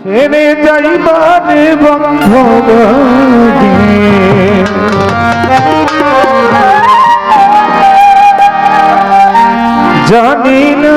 ছেড়ে যাইবারে বন্ধবাড়ি জানি না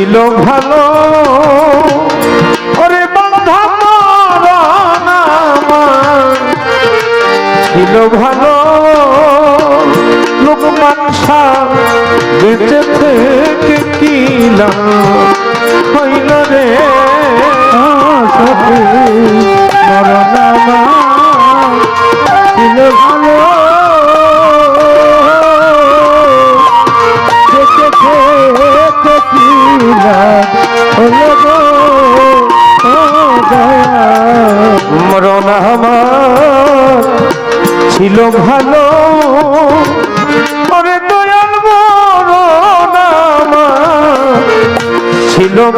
ছিল ভালো। ওরে বান্ধা ছিল ভালো। লোক মানসা বেঁচে থেকে কিলাম হইল রে?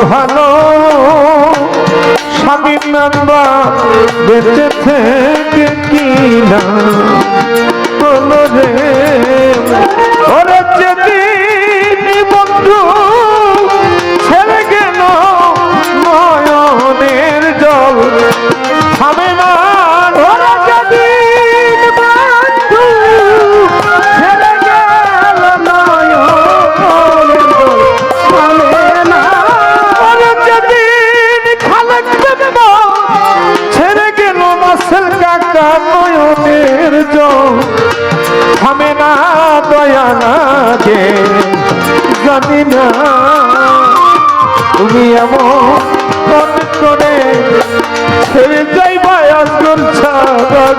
ভালো। স্বামীর নাম্বা বেঁচে থেকে রে ওরা যদি বন্ধু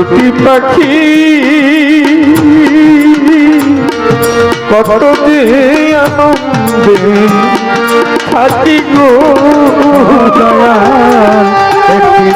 ছুটি পাখি। কত যে আনন্দে থাকি গো দয়া একটি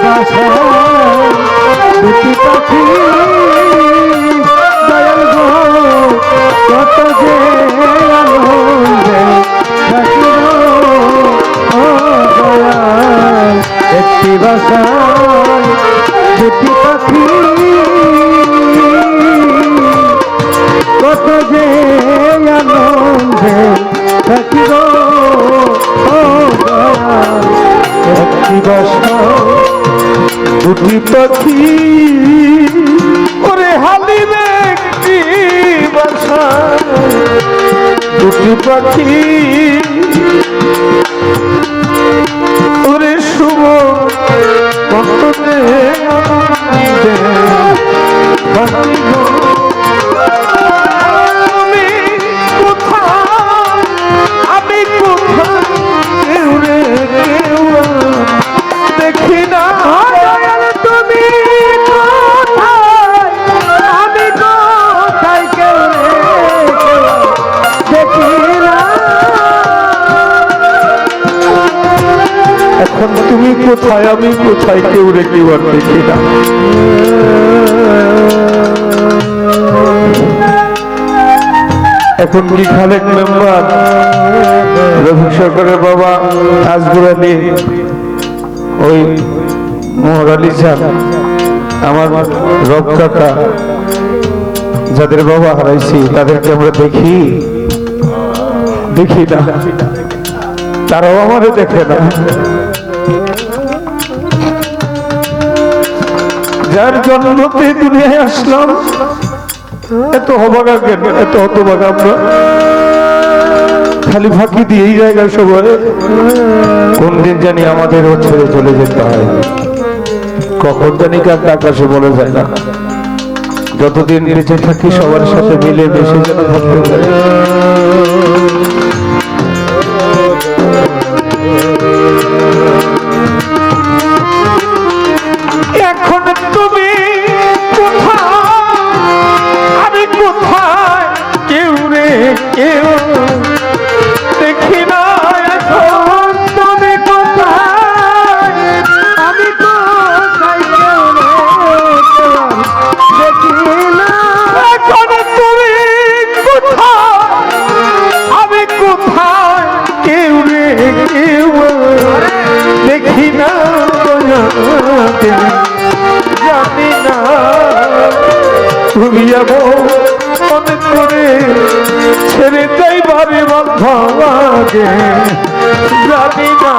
ভালোবাসা দুটি পাখি। করে হালির একটি বাসা। দুটি পাখি। ওরে শুভ কত দেহ কোথায় কেউ রে কেউ দেখি না। এখন কি খালেক মেম্বার রফিক সরকারের বাবা আজগুর আলী ওই মোহর আলী আমার রব যাদের বাবা হারাইছি, তাদেরকে আমরা দেখি। দেখি না। তারাও আমারে দেখে না। যার জন্মতে দুনিয়ায় আসলাম, এত হবাগা কেন? এত হতবাগা আমরা? খালি ফাঁকি দিয়ে এই জায়গায় সবাই কোন দিন জানি আমাদেরও ছেড়ে চলে যেতে হয়। কখন জানি কার আকাশে বলে যায় না। যতদিন বেঁচে থাকি সবার সাথে মিলে মিশে যেন থাকতে তোমাকে জানি না। তুমি এমন মনে করে ছেড়ে যাইবারে লাগে। জানি না।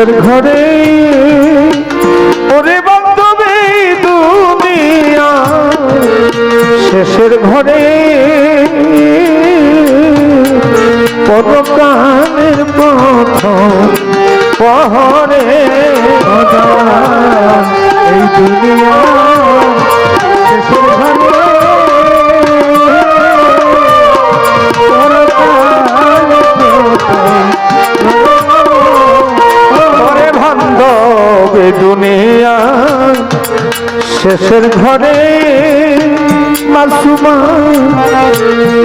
ঘরে শেষের ঘরে মাসুমা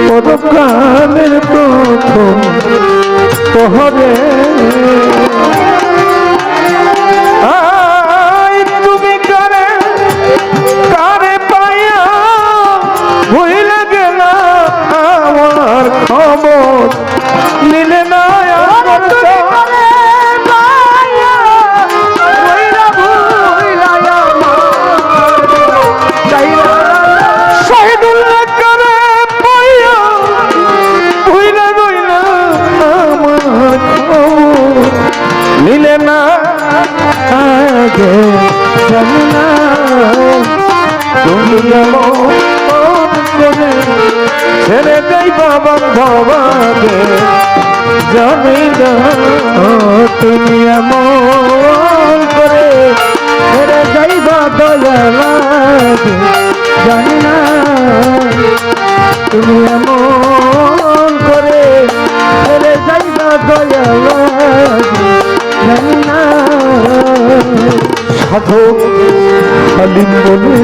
পরকালের প্রথম পহরে জানি না তুমি এমন করে। ছেড়ে যাইবা বান্ধবাকে জানি না তুমি এমন করে। ছেড়ে যাইবা দয়ালাকে। সাধক শালীন বলে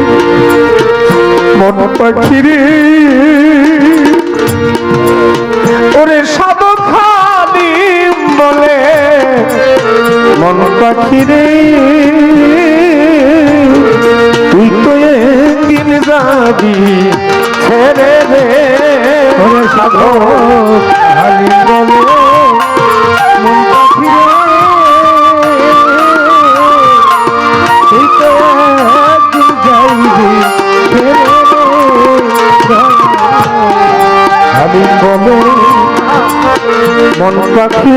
মন পাখিরে। ওরে সাধক শালীন বলে মন পাখিরে। তুই তো একদিন যাবি ছেড়ে রে ওরে সাধক শালীন মন পাখি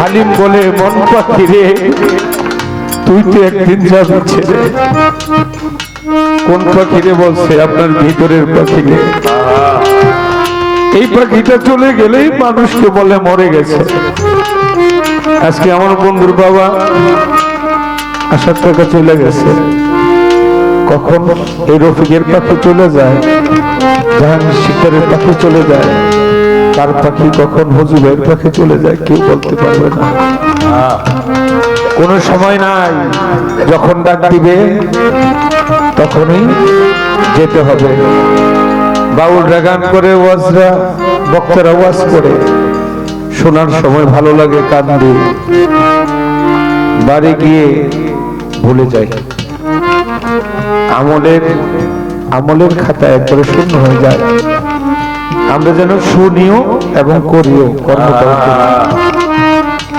হালিম বলে, মন পাখি রে, তুই তো একদিন যাবি ছেড়ে কোন পাখি রে বলছে, আপনার ভিতরের পাখি রে। এই পাখিটা চলে গেলেই মানুষকে বলে, মরে গেছে। আজকে আমার বন্ধুর বাবা আসার টাকা চলে গেছে। কখন এই রফিকের পাখি চলে যায়, জাহাঙ্গীর শিকারের পাখি চলে যায়। কার পাখি কখন হজুবের পাখি চলে যায় কেউ বলতে পারবে না। কোনো সময় নাই, যখন ডাক দিবে, তখনই যেতে হবে। বাউল গান করে, ওয়াজরা, বক্তারা ওয়াজ করে। শোনার সময় ভালো লাগে কান্দি। বাড়ি গিয়ে ভুলে যাই। আমলের আমলের খাতা একবারে শূন্য হয়ে যায়। আমরা যেন শুনিও এবং করিও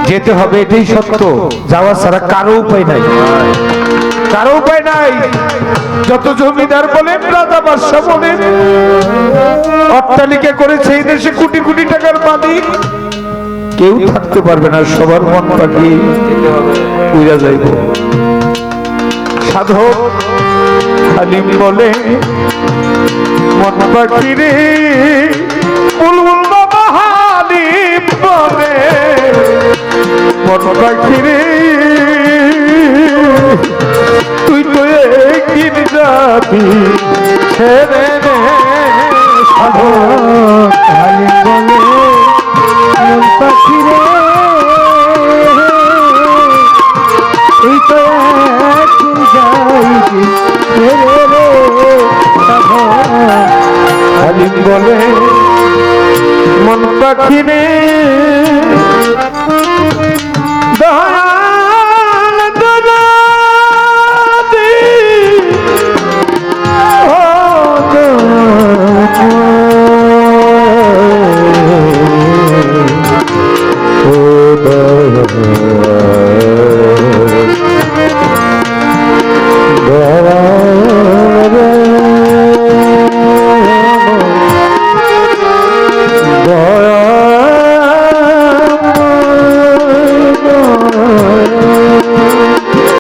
যেতে হবে এটাই সত্য। যাওয়া ছাড়া কারও উপায় নাই। কারও উপায় নাই। যত জমিদার বলেন রাজা বাদশাহ বলেন অট্টালিকা করেছে এই দেশে কোটি কোটি টাকার মালিক। কেউ থাকতে পারবে না সবার মন পাখি উইরা যাইব। সাধক হালিম বলে, মন পাখি রে বুলবুল বাবা হালিম বলে। মন তুই তো একদিন যাবি ছেড়ে রে সাধক হালিম বলে, মন পাখি বলে মন পাখি রে